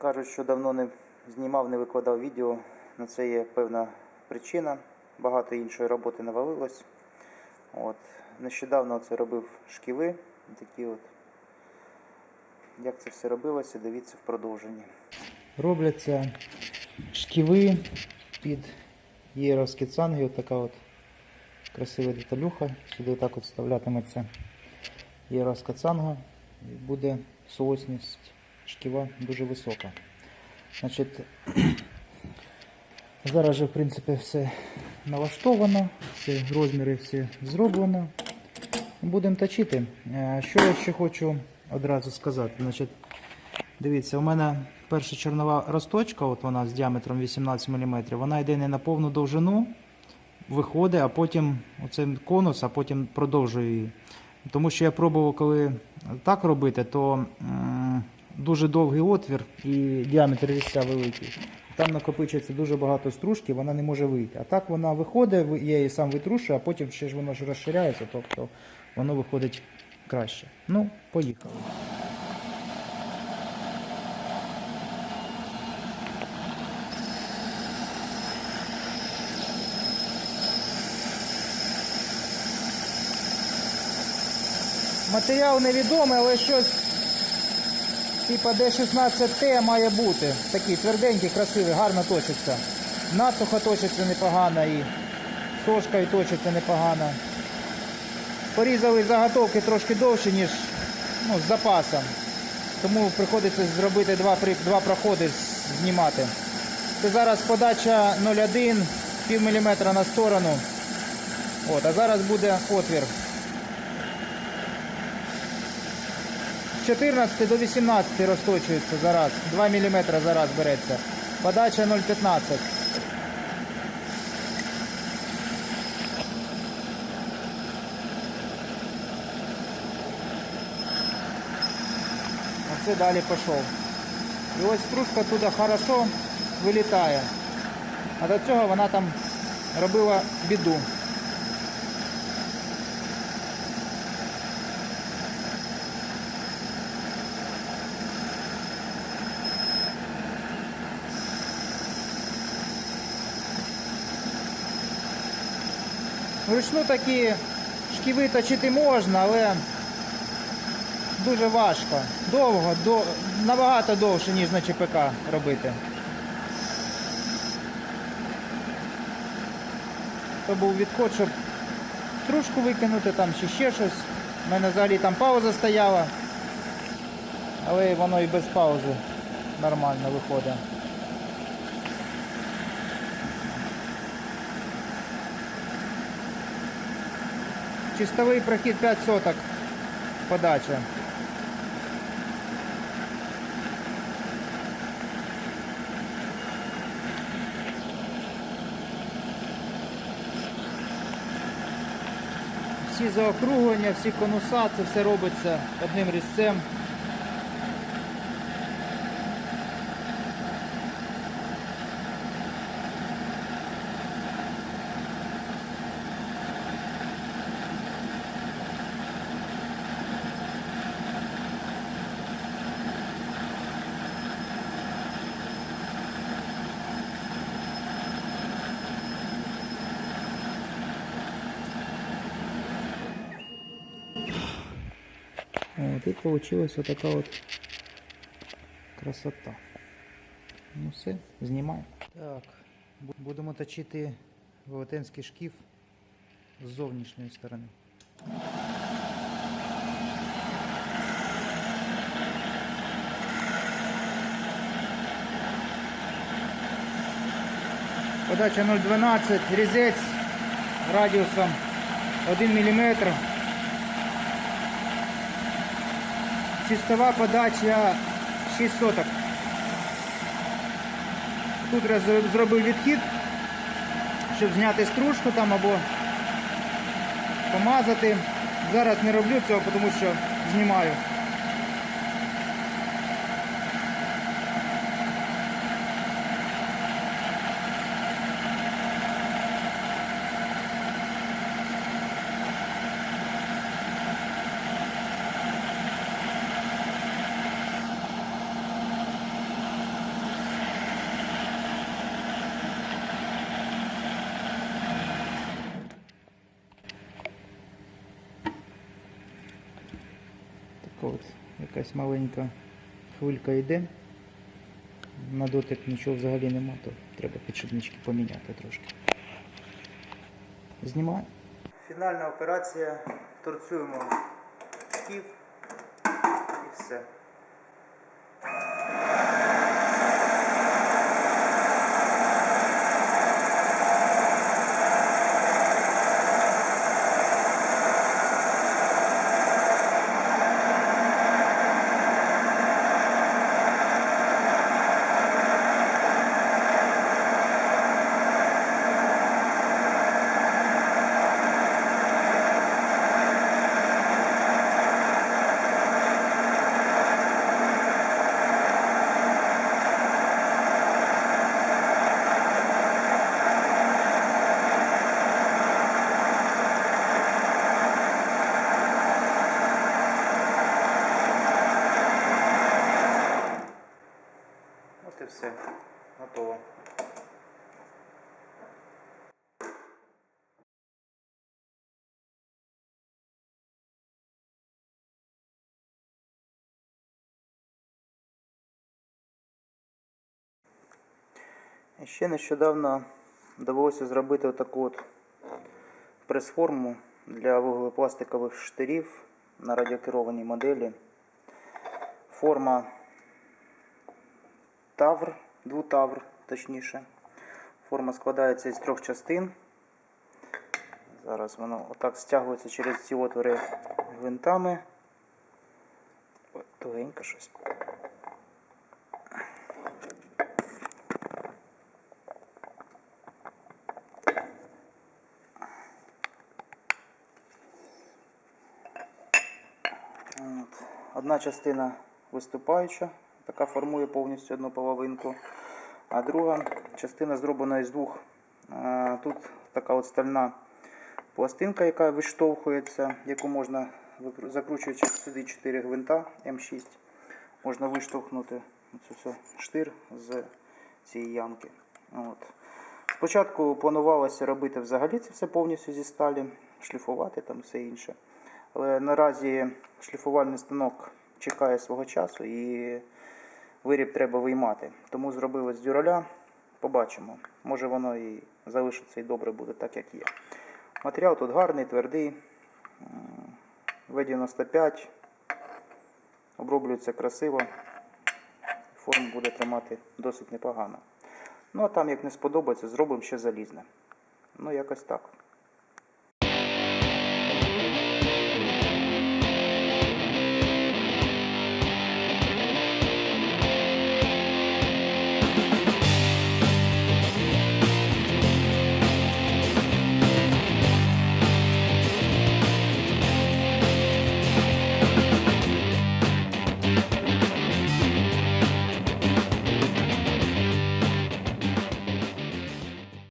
Кажуть, що давно не знімав, не викладав відео. На це є певна причина. Багато іншої роботи навалилось. От. Нещодавно це робив шківи. Такі от. Як це все робилося, дивіться в продовженні. Робляться шківи під єровські цанги. От от красива деталюха. Сюди отак от вставлятиметься єровська цанга. І буде соосність шківа дуже висока. Значить, зараз же, в принципі, все налаштовано, всі розміри всі зроблено. Будемо точити. Е, Що я ще хочу одразу сказати. Значить, дивіться, у мене перша чорнова росточка, от вона з діаметром 18 мм, вона йде не на повну довжину, виходить, а потім оцей конус, а потім продовжує її. Тому що я пробував, коли так робити, то дуже довгий отвір і діаметр різця великий. Там накопичується дуже багато стружки, вона не може вийти. А так вона виходить, ви- я її сам витрушую, а потім ще ж воно ж розширяється, тобто воно виходить краще. Ну, поїхали. Матеріал невідомий, але щось типа D16T має бути. Такий тверденький, красивий, гарно точиться. Насухо точиться непогано і сошкою точиться непогано. Порізали заготовки трошки довше, ніж ну, з запасом. Тому приходиться зробити два, два проходи знімати. Це зараз подача 0,1, пів міліметра на сторону. От, а зараз буде отвір. 14 до 18 розточується зараз. 2 мм зараз береться. Подача 0,15. Оце далі пішов. І ось стружка туди хорошо вилітає. А до цього вона там робила біду. Вручну такі шківи точити можна, але дуже важко. Довго, до, набагато довше, ніж на ЧПК робити. То був відход, щоб стружку викинути там чи ще щось. У мене взагалі там пауза стояла. Але воно і без паузи нормально виходить. Чистовий прохід 5 соток подача. Всі заокруглення, всі конуса, це все робиться одним різцем. От, і получилась така от красота. Ну все, знімаємо. Так, бу- будемо точити велетенський шкіф з зовнішньої сторони. Подача 0,12, різець радіусом 1 мм. Чистова подача 6 соток. Тут я зро- зробив відхід, щоб зняти стружку там або помазати. Зараз не роблю цього, тому що знімаю. От якась маленька хвилька йде. На дотик нічого взагалі нема, то треба підшипнички поміняти трошки. Знімаю. Фінальна операція. Торцюємо шків і все. От і все. Готово. І Ще нещодавно довелося зробити таку от прес-форму для вуглепластикових штирів на радіокерованій моделі. Форма тавр, двутавр, точніше. Форма складається із трьох частин. Зараз воно отак стягується через ці отвори гвинтами. Тугенько щось. От. Одна частина виступаюча, така формує повністю одну половинку. А друга частина зроблена із двох. Тут така от стальна пластинка, яка виштовхується, яку можна, закручуючи сюди 4 гвинта М6, можна виштовхнути всю штир з цієї ямки. От. Спочатку планувалося робити взагалі це все повністю зі сталі, шліфувати там все інше. Але наразі шліфувальний станок чекає свого часу і виріб треба виймати. Тому зробили з дюраля. Побачимо. Може воно і залишиться і добре буде так, як є. Матеріал тут гарний, твердий. В95. Оброблюється красиво. Форму буде тримати досить непогано. Ну а там, як не сподобається, зробимо ще залізне. Ну, якось так.